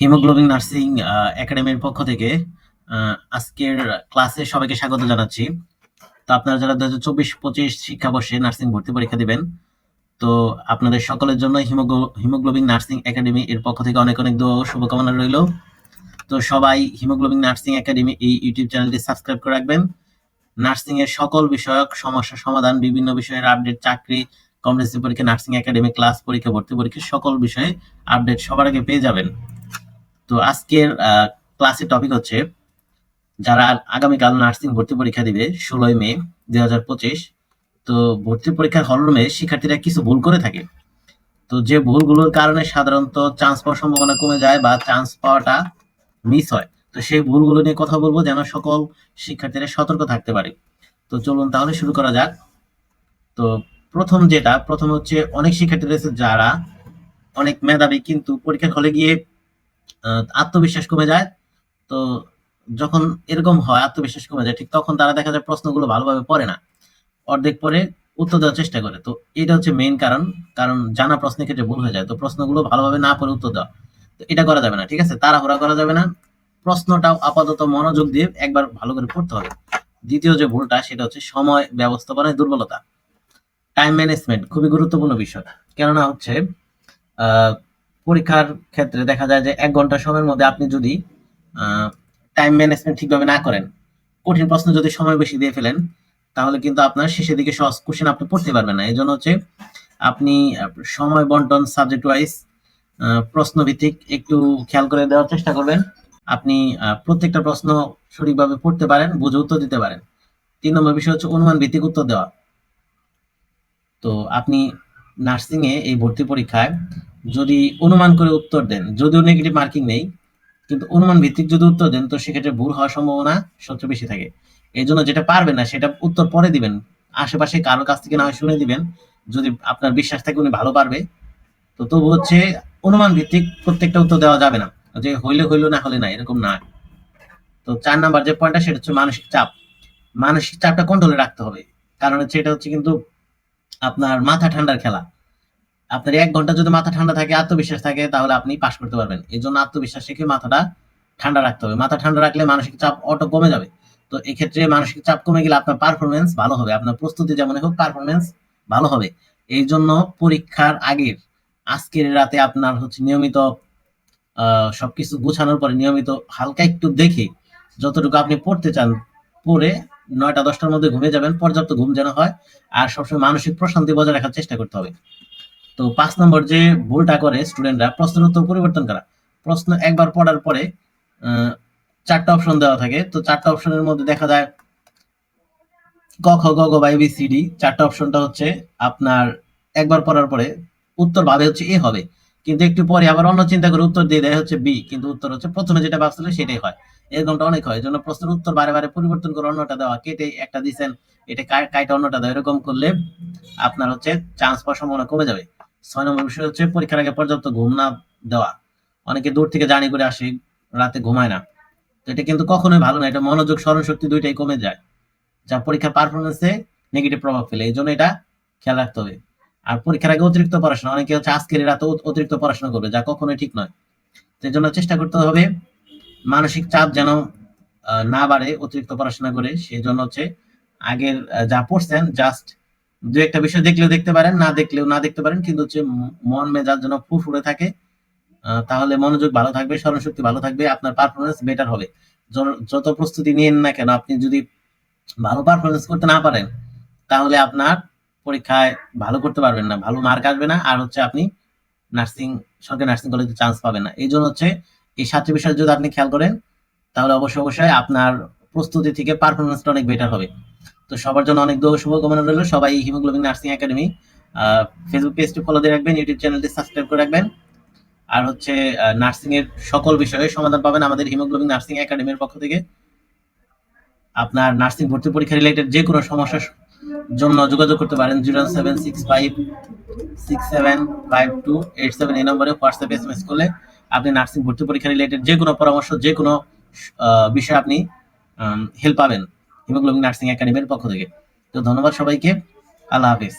Haemoglobin nursing একাডেমির পক্ষ থেকে আজকের ক্লাসে সবাইকে স্বাগত জানাচ্ছি। তো আপনারা যারা দু হাজার চব্বিশ, পঁচিশ শিক্ষাবর্ষে নার্সিং ভর্তি পরীক্ষা দিবেন, তো আপনাদের সকলের জন্য হিমোগ্লো- হিমোগ্লোবিন নার্সিং একাডেমি এর পক্ষ থেকে অনেক অনেক দোয়া শুভকামনা রইল। তো সবাই হিমোগ্লোবিন নার্সিং একাডেমি এই ইউটিউব চ্যানেলটি সাবস্ক্রাইব করে রাখবেন। নার্সিং এর সকল বিষয়ক সমস্যা সমাধান, বিভিন্ন বিষয়ের আপডেট, চাকরি, কমপ্লেক্সি পরীক্ষা, নার্সিং একাডেমি ক্লাস, পরীক্ষা, ভর্তি পরীক্ষা, সকল বিষয়ে আপডেট সবার আগে পেয়ে যাবেন। তো আজকের ক্লাসের টপিক হচ্ছে যারা আগামীকাল নার্সিং ভর্তি পরীক্ষা দিবে, ষোলোই মে দুই হাজার পঁচিশ, তো ভর্তি পরীক্ষার হলরুমে শিক্ষার্থীরা কিছু ভুল করে থাকে। তো যে ভুলগুলোর কারণে সাধারণত চান্স পাওয়ার সম্ভাবনা কমে যায় বা চান্স পাওয়াটা মিস হয়, তো সেই ভুলগুলো নিয়ে কথা বলব যেন সকল শিক্ষার্থীরা সতর্ক থাকতে পারে। তো চলুন তাহলে শুরু করা যাক। তো প্রথম যেটা, প্রথম হচ্ছে অনেক শিক্ষার্থী রয়েছে যারা অনেক মেধাবী কিন্তু পরীক্ষার হলে গিয়ে আত্মবিশ্বাস কমে যায়। তো যখন এরকম হয় আত্মবিশ্বাস কমে যায় ঠিক তখন তারা দেখা যায় প্রশ্নগুলো ভালোভাবে পড়ে না। অর্ধেক পরে উত্তর দেওয়ার চেষ্টা করে। তো এটা হচ্ছে মেইন কারণ কারণ জানা প্রশ্নের ক্ষেত্রে ভুল হয়ে যায়। তো প্রশ্নগুলো ভালোভাবে না পড়ে উত্তর দেওয়া। তো এটা করা যাবে না ঠিক আছে? তাড়াহুড়া করা যাবে না। প্রশ্নটাও আপাতত মনোযোগ দিয়ে একবার ভালো করে পড়তে হবে। দ্বিতীয় যে ভুলটা সেটা হচ্ছে সময় ব্যবস্থাপনায় দুর্বলতা। টাইম ম্যানেজমেন্ট খুবই গুরুত্বপূর্ণ বিষয়। কেননা হচ্ছে আহ, পরীক্ষার ক্ষেত্রে দেখা যায় যে এক ঘণ্টা সময়ের মধ্যে আপনি যদি টাইম ম্যানেজমেন্ট ঠিকভাবে না করেন, কঠিন প্রশ্ন যদি সময় বেশি দিয়ে ফেলেন, তাহলে কিন্তু আপনার শেষের দিকে সহজ কোশ্চেন আপনি পড়তে পারবেন না। এই জন্য হচ্ছে আপনি সময় বন্টন সাবজেক্ট ওয়াইজ প্রশ্ন ভিত্তিক একটু খেয়াল করে দেওয়ার চেষ্টা করবেন। আপনি প্রত্যেকটা প্রশ্ন সঠিকভাবে পড়তে পারেন, বুঝে উত্তর দিতে পারেন। তিন নম্বর বিষয় হচ্ছে অনুমান ভিত্তিক উত্তর দেওয়া। তো আপনি নার্সিং এ এই ভর্তি পরীক্ষায় যদি অনুমান করে উত্তর দেন, যদিও নেগেটিভ মার্কিং নেই, কিন্তু অনুমান ভিত্তিক যদি উত্তর দেন, তো সেক্ষেত্রে ভুল হওয়ার সম্ভাবনা সবচেয়ে বেশি থাকে। এই জন্য যেটা পারবেন না, সেটা উত্তর পরে দিবেন। আশেপাশে কারও কাছ থেকে না হয় শুনে দিবেন। যদি আপনার বিশ্বাস থাকে উনি ভালো পারবে। তো তবু হচ্ছে অনুমান ভিত্তিক প্রত্যেকটা উত্তর দেওয়া যাবে না। যে হইলে হইল, না হলে না, এরকম না। তো চার নাম্বার যে পয়েন্টটা সেটা হচ্ছে মানসিক চাপ। মানসিক চাপটা কন্ট্রোলে রাখতে হবে। কারণ হচ্ছে, এটা হচ্ছে কিন্তু আপনার মাথা ঠান্ডার খেলা। আপনার এক ঘণ্টা যদি মাথা ঠান্ডা থাকে, আত্মবিশ্বাস থাকে, তাহলে আপনি পাশ করতে পারবেন। এই জন্য আত্মবিশ্বাস রেখে মাথাটা ঠান্ডা রাখতে হবে? মাথা ঠান্ডা রাখলে মানসিক চাপ অটো কমে যাবে। তো এক্ষেত্রে মানসিক চাপ কমে গেলে আপনার পারফরমেন্স ভালো হবে। আপনার প্রস্তুতি যেমন হোক পারফরমেন্স ভালো হবে। এই জন্য পরীক্ষার আগের, আজকের রাতে আপনার হচ্ছে নিয়মিত সবকিছু গোছানোর পরে নিয়মিত হালকা একটু দেখে, যতটুকু আপনি পড়তে চান, পড়ে নয়টা, দশটার মধ্যে ঘুমিয়ে যাবেন। পর্যাপ্ত ঘুম যেন হয়। আর সবসময় মানসিক প্রশান্তি বজায় রাখার চেষ্টা করতে হবে। তো পাঁচ নম্বর যে ভুলটা করে স্টুডেন্টরা প্রশ্নের উত্তর পরিবর্তন করা। প্রশ্ন একবার পড়ার পরে চারটা অপশন দেওয়া থাকে। তো চারটা অপশনের মধ্যে দেখা যায় ক, খ, গ ঘ সি, ডি। চারটা অপশনটা হচ্ছে আপনার একবার পড়ার পরে উত্তর ভাবে হচ্ছে এ হবে। কিন্তু একটু পরে আবার অন্য চিন্তা করে উত্তর দিয়ে দেয় হচ্ছে বি। কিন্তু উত্তর হচ্ছে প্রথমে যেটা ভাবছিল সেটাই হয়। এরকমটা অনেক হয়। জন্য প্রশ্নের উত্তর বারে বারে পরিবর্তন করে অন্যটা দেওয়া। কেটে একটা দিচ্ছেন এটা কাইটা অন্যটা দেওয়া এরকম করলে আপনার হচ্ছে চান্স পাওয়ার সম্ভাবনা কমে যাবে। ছয় নম্বর বিষয় হচ্ছে, পরীক্ষার আগে পর্যাপ্ত ঘুম না দেওয়া। অনেকে দূর থেকে জার্নি করে আসে, রাতে ঘুমায় না। এটা কিন্তু কখনোই ভালো না, এটা মনোযোগ স্মরণ শক্তি দুইটাই কমে যায়, যা পরীক্ষার পারফরমেন্সে নেগেটিভ প্রভাব ফেলে। এই জন্য এটা খেয়াল রাখতে হবে। আর পরীক্ষার আগে অতিরিক্ত পড়াশোনা, অনেকে হচ্ছে আজকের রাতে অতিরিক্ত পড়াশোনা করবে, যা কখনোই ঠিক নয়। এই জন্য চেষ্টা করতে হবে, মানসিক চাপ যেন না বাড়ে অতিরিক্ত পড়াশোনা করে। সেই জন্য হচ্ছে আগের যা পড়ছেন জাস্ট দু একটা বিষয় দেখলেও দেখতে পারেন, না দেখলেও না দেখতে পারেন, কিন্তু হচ্ছে মন মেজাজ যেন ফুরফুরে থাকে তাহলে মনোযোগ ভালো থাকবে, স্মরণশক্তি ভালো থাকবে, আপনার পারফরমেন্স বেটার হবে। যত প্রস্তুতি নিয়েন না কেন, আপনি যদি ভালো পারফরমেন্স করতে না পারেন, তাহলে আপনার পরীক্ষায় ভালো করতে পারবেন না, ভালো মার্ক আসবে না, আর হচ্ছে আপনি নার্সিং সরকারি নার্সিং কলেজে চান্স পাবেন না। এই জন্য হচ্ছে এই সাতটি বিষয় যদি আপনি খেয়াল করেন, তাহলে অবশ্যই অবশ্যই আপনার প্রস্তুতি থেকে পারফরমেন্সটা অনেক বেটার হবে। তো সবার জন্য অনেক দোয়া শুভকামনা রইল। সবাই হিমোগ্লোবিন নার্সিং একাডেমি ফেসবুক পেজটি ফলো দিয়ে রাখবেন ইউটিউব চ্যানেলটি সাবস্ক্রাইব করে রাখবেন। আর হচ্ছে নার্সিং এর সকল বিষয়ে সমাধান পাবেন আমাদের হিমোগ্লোবিন নার্সিং একাডেমির পক্ষ থেকে। আপনার নার্সিং ভর্তি পরীক্ষা রিলেটেড যে কোনো সমস্যার জন্য যোগাযোগ করতে পারেন zero seven six five six seven five two eight seven এই নম্বরে হোয়াটসঅ্যাপে এস এম এস করলে আপনি নার্সিং ভর্তি পরীক্ষা রিলেটেড যে কোনো পরামর্শ, যে কোনো বিষয়ে আপনি হেল্প পাবেন। হিমোগ্লোবিন নার্সিং একাডেমির পক্ষ থেকে। তো ধন্যবাদ সবাইকে। আল্লাহ হাফিজ।